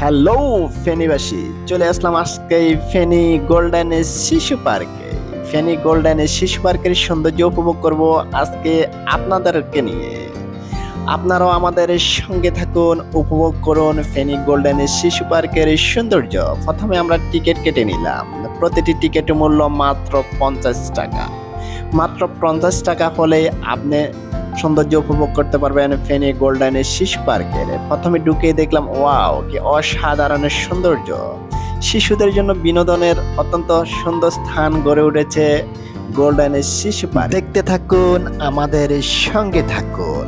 Hello, ফেনীবাসী। চলে আসলাম আজকে Feni golden শিশু পার্কে। ফেনী গোল্ডেন শিশু পার্কের সৌন্দর্য উপভোগ করব আজকে আপনাদেরকে নিয়ে। আপনারাও আমাদের সঙ্গে থাকুন, উপভোগ করুন ফেনী গোল্ডেন শিশু পার্কের সৌন্দর্য। প্রথমে আমরা টিকিট কেটে নিলাম। প্রতিটি টিকিটের মূল্য মাত্র পঞ্চাশ টাকা। মাত্র পঞ্চাশ টাকা হলে আপনি সৌন্দর্য উপভোগ করতে পারবেন ফেনী গোল্ডেনের শিশু পার্কের। প্রথমে ঢুকে দেখলাম, ওয়াও, কি অসাধারণের সৌন্দর্য। শিশুদের জন্য বিনোদনের অত্যন্ত সুন্দর স্থান গড়ে উঠেছে গোল্ডেনের শিশু পার্ক। দেখতে থাকুন, আমাদের সঙ্গে থাকুন।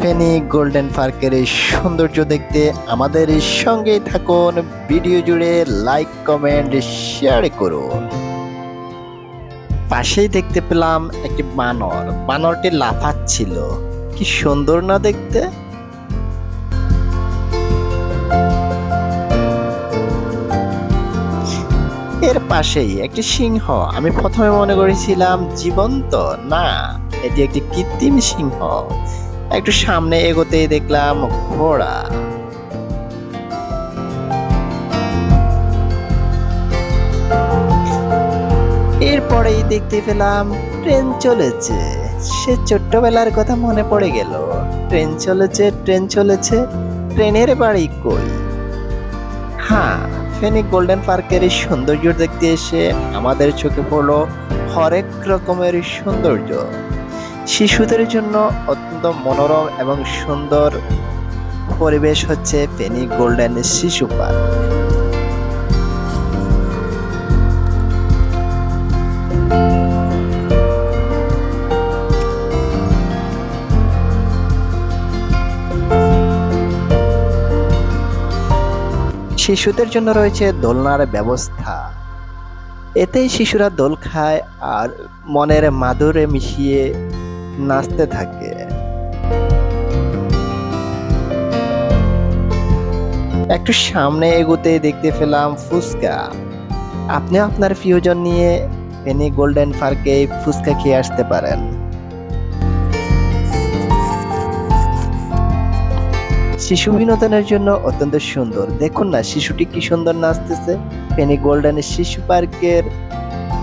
ফেনী গোল্ডেন পার্কের এই সৌন্দর্য দেখতে আমাদের সঙ্গেই থাকুন। ভিডিও জুড়ে লাইক, কমেন্ট, শেয়ার করুন। পাশেই দেখতে পেলাম একটি বানর। বানরটি লাফাচ্ছিল কি সুন্দর না দেখতে? এর পাশেই একটি সিংহ। আমি প্রথমে মনে করেছিলাম জীবন্ত। না, এটি একটি কৃত্রিম সিংহ। একটু সামনে এগোতেই দেখলাম ঘোড়া। এরপরেই দেখতে পেলাম ট্রেন চলেছে। সে ছোট্টবেলার কথা মনে পড়ে গেল। ট্রেন চলেছে ট্রেন চলেছে, ট্রেনের বাড়ি কই? হ্যাঁ ফেনী গোল্ডেন পার্কের সৌন্দর্য দেখতে এসে আমাদের চোখে পড়ল হরেক রকমের সৌন্দর্য। শিশুদের জন্য অত্যন্ত মনোরম এবং সুন্দর পরিবেশ হচ্ছে ফেনী গোল্ডেন শিশু পার্ক। শিশুদের জন্য রয়েছে দোলনার ব্যবস্থা। এতেই শিশুরা দোল খায় আর মনের মাদুরে মিশিয়ে নাচতে থাকে। একটু সামনে এগোতে দেখতে পেলাম ফুচকা। আপনি আপনার প্রিয়জন নিয়ে ফেনী গোল্ডেন পার্কে ফুচকা খেয়ে আসতে পারেন। শিশু বিনোদনের জন্য অত্যন্ত সুন্দর। দেখুন না, শিশুটি কি সুন্দর নাচতেছে? ফেনী গোল্ডেন শিশু পার্কের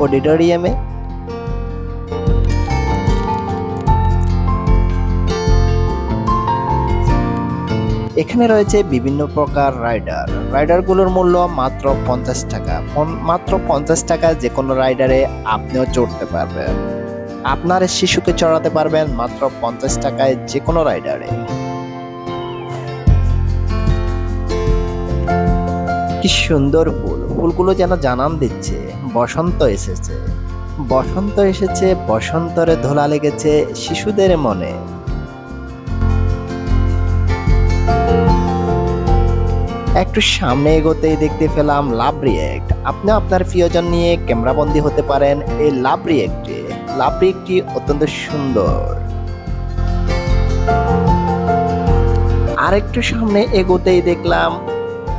অডিটোরিয়ামে। এখানে রয়েছে বিভিন্ন প্রকার রাইডার। রাইডারগুলোর মূল্য মাত্র পঞ্চাশ টাকা। মাত্র পঞ্চাশ টাকা যে কোনো রাইডারে আপনিও চড়তে পারবেন। আপনার শিশুকে চড়াতে পারবেন মাত্র পঞ্চাশ টাকায় যে কোনো রাইডারে। কি সুন্দর ফুল। ফুলগুলো যেন জানান দিচ্ছে, বসন্ত এসেছে। বসন্ত এসেছে, বসন্তরে ধোলা লেগেছে শিশুদের মনে। একটু সামনে এগোতেই দেখতে পেলাম লাভ রিয়েক্ট আপনি আপনার প্রিয়জন নিয়ে ক্যামেরা ক্যামেরাবন্দি হতে পারেন এই লাভ রিয়েক্টে লাভ রিয়েক্টটি অত্যন্ত সুন্দর। আর একটু সামনে এগোতেই দেখলাম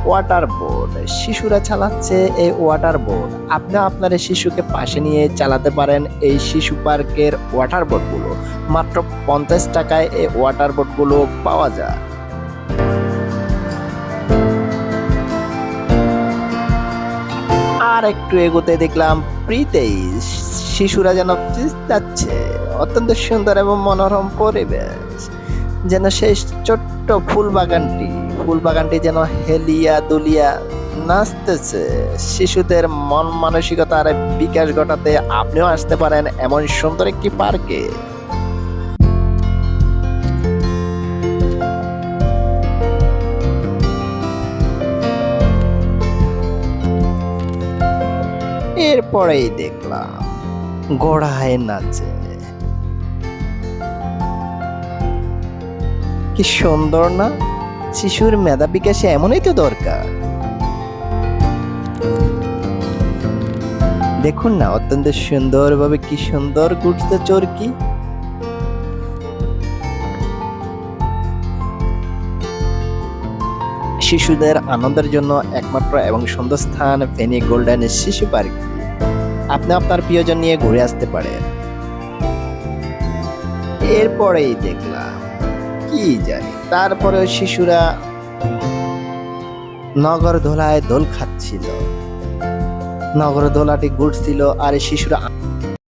ওয়াটার বোর্ড শিশুরা চালাচ্ছে এই ওয়াটার বোর্ড আপনি আপনার শিশুকে পাশে নিয়ে চালাতে পারেন এই শিশু পার্কের ওয়াটার বোর্ডগুলো মাত্র পঞ্চাশ টাকায় এই ওয়াটার বোর্ডগুলো পাওয়া যায়। আর একটু এগোতে দেখলাম ফ্রিতেই শিশুরা যেন যাচ্ছে অত্যন্ত সুন্দর এবং মনোরম পরিবেশ। যেন সেই ছোট্ট ফুল বাগানটি ফুল বাগানটি যেন হেলিয়া দুলিয়া নাচতেছে। শিশুদের মন মানসিকতার বিকাশ ঘটাতে আপনিও আসতে পারেন এমন সুন্দর একটি পার্কে। এরপরেই দেখলাম গোড়ায় নাচে। কি সুন্দর না? শিশুর মেধা বিকাশে এমনই তো দরকার। দেখুন না, অত্যন্ত সুন্দরভাবে কি সুন্দর ঘুরতে চরকি। শিশুদের আনন্দের জন্য একমাত্র এবং সুন্দর স্থান ফেনী গোল্ডেন শিশু পার্ক। আপনি আপনার প্রিয়জন নিয়ে ঘুরে আসতে পারেন। এরপরেই দেখলাম। কি জানি? তারপরে শিশুরা নগর দোলায় দোল খাচ্ছিল। নগর দোলাটি ঘুরছিল আর শিশুরা